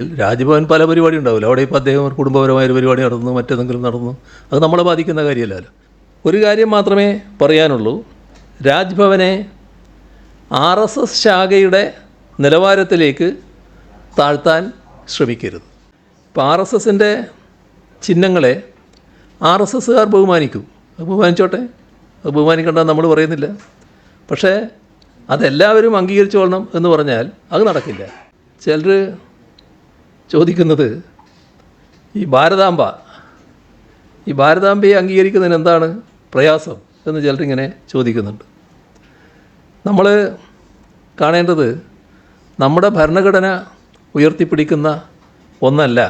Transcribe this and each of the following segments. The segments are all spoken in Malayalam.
രാജ്ഭവൻ പല പരിപാടി ഉണ്ടാവില്ല അവിടെ ഇപ്പോൾ അദ്ദേഹം ഒരു കുടുംബപരമായ ഒരു പരിപാടി നടന്നു മറ്റേതെങ്കിലും നടന്നു അത് നമ്മളെ ബാധിക്കുന്ന കാര്യമല്ലല്ലോ. ഒരു കാര്യം മാത്രമേ പറയാനുള്ളൂ. രാജ്ഭവനെ ആർ എസ് എസ് ശാഖയുടെ നിലവാരത്തിലേക്ക് താഴ്ത്താൻ ശ്രമിക്കരുത്. ഇപ്പോൾ ആർ എസ് എസിന്റെ ചിഹ്നങ്ങളെ ആർ എസ് എസ്സുകാർ ബഹുമാനിക്കും. അത് ബഹുമാനിച്ചോട്ടെ. അത് ബഹുമാനിക്കേണ്ട നമ്മൾ പറയുന്നില്ല. പക്ഷേ അതെല്ലാവരും അംഗീകരിച്ചോളണം എന്ന് പറഞ്ഞാൽ അത് നടക്കില്ല. ചിലർ ചോദിക്കുന്നത് ഈ ഭാരതാംബ ഈ ഭാരതാംബയെ അംഗീകരിക്കുന്നതിന് എന്താണ് പ്രയാസം എന്ന് ചിലരിങ്ങനെ ചോദിക്കുന്നുണ്ട്. നമ്മൾ കാണേണ്ടത് നമ്മുടെ ഭരണഘടന ഉയർത്തിപ്പിടിക്കുന്ന ഒന്നല്ല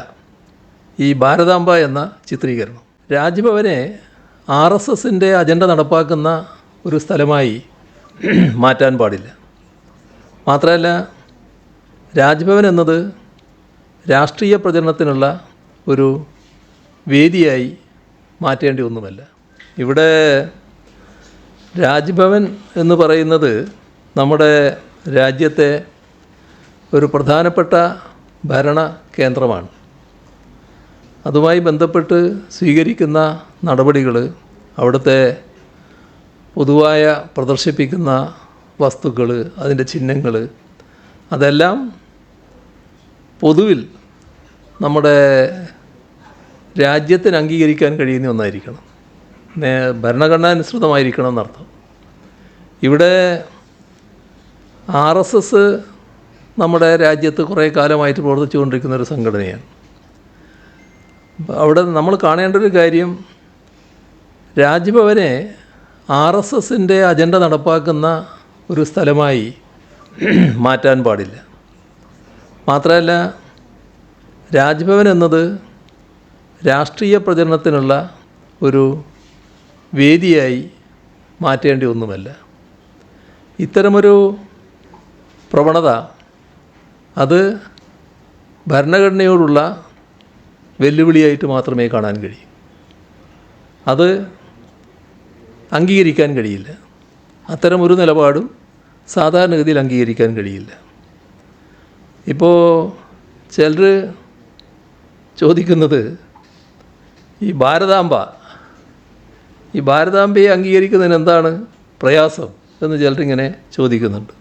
ഈ ഭാരതാംബ എന്ന ചിത്രീകരണം. രാജ്ഭവനെ ആർ എസ് എസിന്റെ അജണ്ട നടപ്പാക്കുന്ന ഒരു സ്ഥലമായി മാറ്റാൻ പാടില്ല. മാത്രമല്ല രാജ്ഭവൻ എന്നത് രാഷ്ട്രീയ പ്രചരണത്തിനുള്ള ഒരു വേദിയായി മാറ്റേണ്ടി ഒന്നുമല്ല. ഇവിടെ രാജ്ഭവൻ എന്ന് പറയുന്നത് നമ്മുടെ രാജ്യത്തെ ഒരു പ്രധാനപ്പെട്ട ഭരണ കേന്ദ്രമാണ്. അതുമായി ബന്ധപ്പെട്ട് സ്വീകരിക്കുന്ന നടപടികൾ അവിടുത്തെ പൊതുവായ പ്രദർശിപ്പിക്കുന്ന വസ്തുക്കൾ അതിന്റെ ചിഹ്നങ്ങൾ അതെല്ലാം പൊതുവിൽ നമ്മുടെ രാജ്യത്തിന് അംഗീകരിക്കാൻ കഴിയുന്ന ഒന്നായിരിക്കണം. നേ- ഭരണഘടനാനുസൃതമായിരിക്കണം എന്നർത്ഥം. ഇവിടെ ആർ എസ് എസ് നമ്മുടെ രാജ്യത്ത് കുറേ കാലമായിട്ട് പ്രവർത്തിച്ചു കൊണ്ടിരിക്കുന്ന ഒരു സംഘടനയാണ്. അവിടെ നമ്മൾ കാണേണ്ട ഒരു കാര്യം രാജ്ഭവനെ ആർ എസ് എസിന്റെ അജണ്ട നടപ്പാക്കുന്ന ഒരു സ്ഥലമായി മാറ്റാൻ പാടില്ല. മാത്രമല്ല രാജ്ഭവൻ എന്നത് രാഷ്ട്രീയ പ്രചരണത്തിനുള്ള ഒരു വേദിയായി മാറ്റേണ്ടി ഒന്നുമല്ല. ഇത്തരമൊരു പ്രവണത അത് ഭരണഘടനയോടുള്ള വെല്ലുവിളിയായിട്ട് മാത്രമേ കാണാൻ കഴിയൂ. അത് അംഗീകരിക്കാൻ കഴിയില്ല. അത്തരമൊരു നിലപാടും സാധാരണഗതിയിൽ അംഗീകരിക്കാൻ കഴിയില്ല. ഇപ്പോൾ ചിലർ ചോദിക്കുന്നത് ഈ ഭാരതാംബ ഈ ഭാരതാംബയെ അംഗീകരിക്കുന്നതിന് എന്താണ് പ്രയാസം എന്ന് ചിലരിങ്ങനെ ചോദിക്കുന്നുണ്ട്.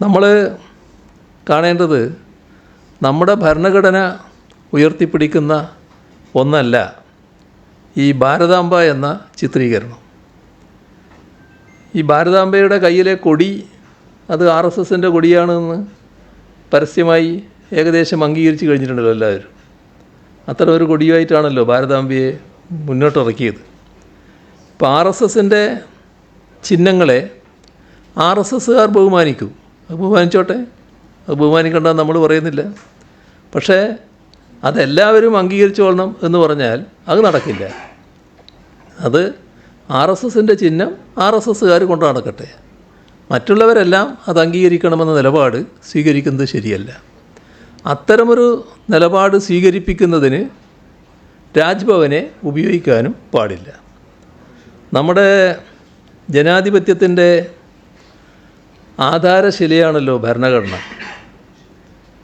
നമ്മൾ കാണേണ്ടത് നമ്മുടെ ഭരണഘടന ഉയർത്തിപ്പിടിക്കുന്ന ഒന്നല്ല ഈ ഭാരതാംബ എന്ന ചിത്രീകരണം. ഈ ഭാരതാംബയുടെ കയ്യിലെ കൊടി അത് ആർ എസ് എസിന്റെ കൊടിയാണെന്ന് പരസ്യമായി ഏകദേശം അംഗീകരിച്ച് കഴിഞ്ഞിട്ടുണ്ടല്ലോ എല്ലാവരും. അത്ര ഒരു കൊടിയായിട്ടാണല്ലോ ഭാരതാംബയെ മുന്നോട്ടിറക്കിയത്. ഇപ്പോൾ ആർ എസ് എസിന്റെ ചിഹ്നങ്ങളെ ആർ എസ് എസ്സുകാർ ബഹുമാനിക്കും. അത് ബഹുമാനിച്ചോട്ടെ. അത് ബഹുമാനിക്കേണ്ട നമ്മൾ പറയുന്നില്ല. പക്ഷേ അതെല്ലാവരും അംഗീകരിച്ചോളണം എന്ന് പറഞ്ഞാൽ അത് നടക്കില്ല. അത് ആർ എസ് എസിന്റെ ചിഹ്നം ആർ എസ് എസ്സുകാർ കൊണ്ടു നടക്കട്ടെ. മറ്റുള്ളവരെല്ലാം അത് അംഗീകരിക്കണമെന്ന നിലപാട് സ്വീകരിക്കുന്നത് ശരിയല്ല. അത്തരമൊരു നിലപാട് സ്വീകരിപ്പിക്കുന്നതിന് രാജ്ഭവനെ ഉപയോഗിക്കാനും പാടില്ല. നമ്മുടെ ജനാധിപത്യത്തിന്റെ ആധാരശിലയാണല്ലോ ഭരണഘടന.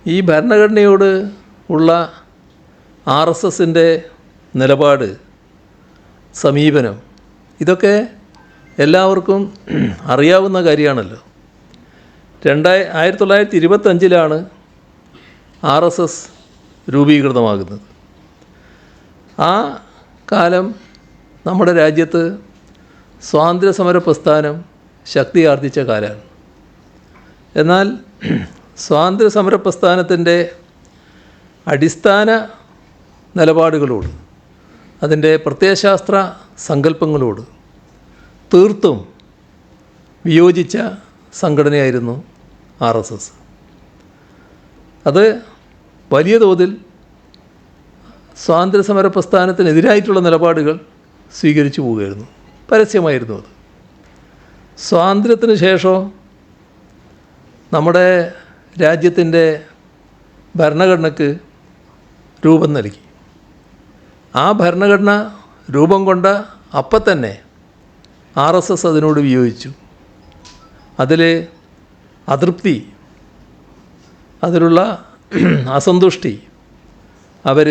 ഈ ഭരണഘടനയോട് ഉള്ള ആർ എസ് എസിന്റെ നിലപാട് സമീപനം ഇതൊക്കെ എല്ലാവർക്കും അറിയാവുന്ന കാര്യമാണല്ലോ. രണ്ടായി ആയിരത്തി തൊള്ളായിരത്തി ഇരുപത്തഞ്ചിലാണ് ആർ എസ് എസ് രൂപീകൃതമാകുന്നത്. ആ കാലം നമ്മുടെ രാജ്യത്ത് സ്വാതന്ത്ര്യ സമര പ്രസ്ഥാനം ശക്തി ആർജിച്ച കാലമാണ്. എന്നാൽ സ്വാതന്ത്ര്യ സമര പ്രസ്ഥാനത്തിന്റെ അടിസ്ഥാന നിലപാടുകളോട് അതിന്റെ പ്രത്യയശാസ്ത്ര സങ്കല്പങ്ങളോട് തീർത്തും വിയോജിച്ച സംഘടനയായിരുന്നു ആർ എസ് എസ്. അത് വലിയ തോതിൽ സ്വാതന്ത്ര്യ സമര പ്രസ്ഥാനത്തിനെതിരായിട്ടുള്ള നിലപാടുകൾ സ്വീകരിച്ചു പോവുകയായിരുന്നു. പരസ്യമായിരുന്നു അത്. സ്വാതന്ത്ര്യത്തിന് ശേഷം നമ്മുടെ രാജ്യത്തിന്റെ ഭരണഘടനയ്ക്ക് രൂപം നൽകി. ആ ഭരണഘടന രൂപം കൊണ്ട അപ്പം തന്നെ ആർ എസ് എസ് അതിനോട് വിയോജിച്ചു. അതിൽ അതൃപ്തി അതിലുള്ള അസന്തുഷ്ടി അവർ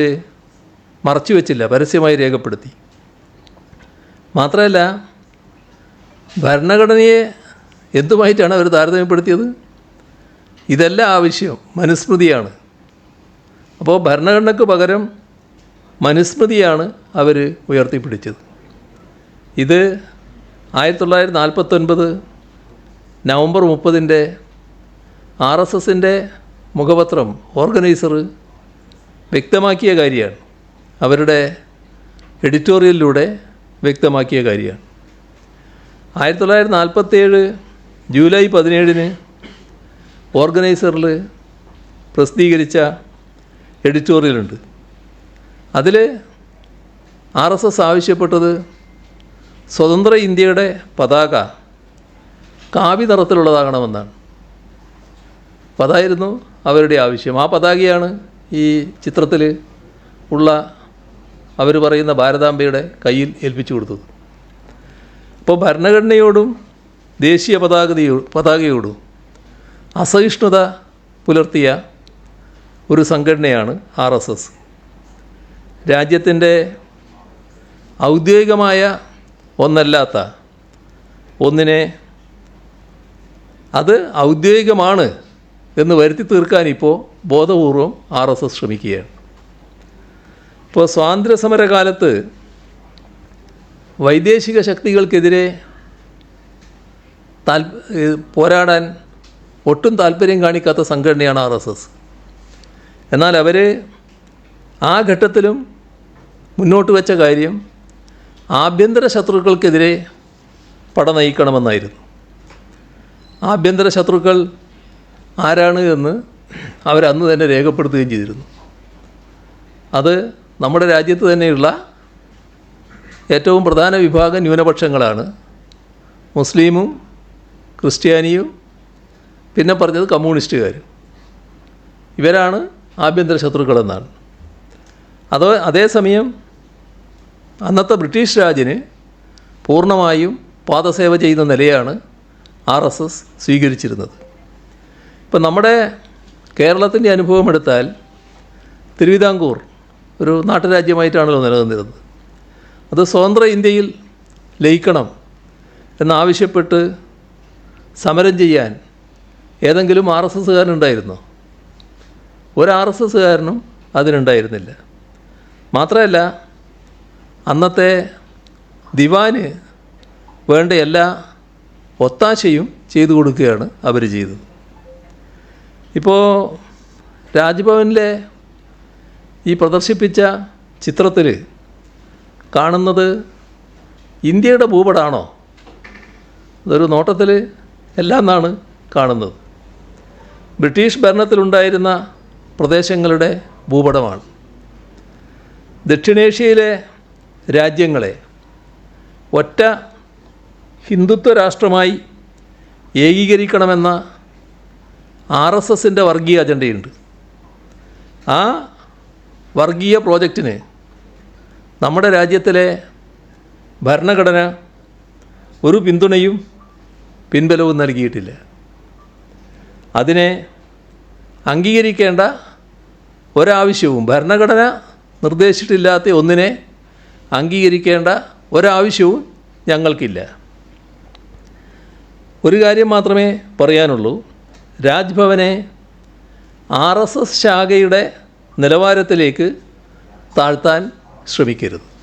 മറച്ചു വച്ചില്ല പരസ്യമായി രേഖപ്പെടുത്തി. മാത്രമല്ല ഭരണഘടനയെ എന്തുമായിട്ടാണ് അവർ താരതമ്യപ്പെടുത്തിയത്? ഇതല്ല ആവശ്യം മനുസ്മൃതിയാണ്. അപ്പോൾ ഭരണഘടനയ്ക്ക് പകരം മനുസ്മൃതിയാണ് അവർ ഉയർത്തിപ്പിടിച്ചത്. ഇത് ആയിരത്തി തൊള്ളായിരത്തി നാൽപ്പത്തൊൻപത് നവംബർ മുപ്പതിന്റെ ആർ എസ് എസിന്റെ മുഖപത്രം ഓർഗനൈസർ വ്യക്തമാക്കിയ കാര്യമാണ്. അവരുടെ എഡിറ്റോറിയലിലൂടെ വ്യക്തമാക്കിയ കാര്യമാണ്. ആയിരത്തി തൊള്ളായിരത്തി നാൽപ്പത്തേഴ് ജൂലൈ പതിനേഴിന് ഓർഗനൈസറിൽ പ്രസിദ്ധീകരിച്ച എഡിറ്റോറിയലുണ്ട്. അതിൽ ആർ എസ് എസ് ആവശ്യപ്പെട്ടത് സ്വതന്ത്ര ഇന്ത്യയുടെ പതാക കാവി നിറത്തിലുള്ളതാകണമെന്നാണ്. അതായിരുന്നു അവരുടെ ആവശ്യം. ആ പതാകയാണ് ഈ ചിത്രത്തിൽ ഉള്ള അവർ പറയുന്ന ഭാരതാംബയുടെ കയ്യിൽ ഏൽപ്പിച്ചു കൊടുത്തത്. അപ്പോൾ ഭരണഘടനയോടും ദേശീയ പതാകതയോ പതാകയോടും അസഹിഷ്ണുത പുലർത്തിയ ഒരു സംഘടനയാണ് ആർ എസ് എസ്. രാജ്യത്തിന്റെ ഔദ്യോഗികമായ ഒന്നല്ലാത്ത ഒന്നിനെ അത് ഔദ്യോഗികമാണ് എന്ന് വരുത്തി തീർക്കാൻ ഇപ്പോൾ ബോധപൂർവം ആർ എസ് എസ് ശ്രമിക്കുകയാണ്. ഇപ്പോൾ സ്വാതന്ത്ര്യ സമരകാലത്ത് വൈദേശിക ശക്തികൾക്കെതിരെ താൽ പോരാടാൻ ഒട്ടും താല്പര്യം കാണിക്കാത്ത സംഘടനയാണ് ആർ എസ് എസ്. എന്നാൽ അവർ ആ ഘട്ടത്തിലും മുന്നോട്ട് വെച്ച കാര്യം ആഭ്യന്തര ശത്രുക്കൾക്കെതിരെ പട നയിക്കണമെന്നായിരുന്നു ആഭ്യന്തര ശത്രുക്കൾ ആരാണ് എന്ന് അവരന്ന് തന്നെ രേഖപ്പെടുത്തുകയും ചെയ്തിരുന്നു. അത് നമ്മുടെ രാജ്യത്ത് തന്നെയുള്ള ഏറ്റവും പ്രധാന വിഭാഗം ന്യൂനപക്ഷങ്ങളാണ്. മുസ്ലിമും ക്രിസ്ത്യാനിയും പിന്നെ പറഞ്ഞത് കമ്മ്യൂണിസ്റ്റുകാരും. ഇവരാണ് ആഭ്യന്തര ശത്രുക്കളെന്നാണ്. അതോ അതേസമയം അന്നത്തെ ബ്രിട്ടീഷ് രാജിന് പൂർണമായും പാദസേവ ചെയ്യുന്ന നിലയാണ് ആർ എസ് എസ് സ്വീകരിച്ചിരുന്നത്. ഇപ്പം നമ്മുടെ കേരളത്തിന്റെ അനുഭവം എടുത്താൽ തിരുവിതാംകൂർ ഒരു നാട്ടുരാജ്യമായിട്ടാണല്ലോ നിലനിന്നിരുന്നത്. അത് സ്വതന്ത്ര ഇന്ത്യയിൽ ലയിക്കണം എന്നാവശ്യപ്പെട്ട് സമരം ചെയ്യാൻ ഏതെങ്കിലും ആർ എസ് എസ്സുകാരനുണ്ടായിരുന്നോ ഒരു ആർ എസ് എസ്സുകാരനും അതിനുണ്ടായിരുന്നില്ല. മാത്രമല്ല അന്നത്തെ ദിവാന് വേണ്ട എല്ലാ ഒത്താശയും ചെയ്തു കൊടുക്കുകയാണ് അവർ ചെയ്തത്. ഇപ്പോൾ രാജ്ഭവനിലെ ഈ പ്രദർശിപ്പിച്ച ചിത്രത്തിൽ കാണുന്നത് ഇന്ത്യയുടെ ഭൂപടാണോ? അതൊരു നോട്ടത്തിൽ എല്ലാം എന്നാണ് കാണുന്നത്. ബ്രിട്ടീഷ് ഭരണത്തിലുണ്ടായിരുന്ന പ്രദേശങ്ങളുടെ ഭൂപടമാണ്. ദക്ഷിണേഷ്യയിലെ രാജ്യങ്ങളെ ഒറ്റ ഹിന്ദുത്വ രാഷ്ട്രമായി ഏകീകരിക്കണമെന്ന ആർ എസ് എസിന്റെ വർഗീയ അജണ്ടയുണ്ട്. ആ വർഗീയ പ്രോജക്റ്റിന് നമ്മുടെ രാജ്യത്തിലെ ഭരണഘടന ഒരു പിന്തുണയും പിൻബലവും നൽകിയിട്ടില്ല. അതിനെ അംഗീകരിക്കേണ്ട ഒരാവശ്യവും ഭരണഘടന നിർദ്ദേശിച്ചിട്ടില്ലാത്ത ഒന്നിനെ അംഗീകരിക്കേണ്ട ഒരാവശ്യവും ഞങ്ങൾക്കില്ല. ഒരു കാര്യം മാത്രമേ പറയാനുള്ളൂ. രാജ്ഭവനെ ആർ എസ് എസ് ശാഖയുടെ നിലവാരത്തിലേക്ക് താഴ്ത്താൻ ശ്രമിക്കരുത്.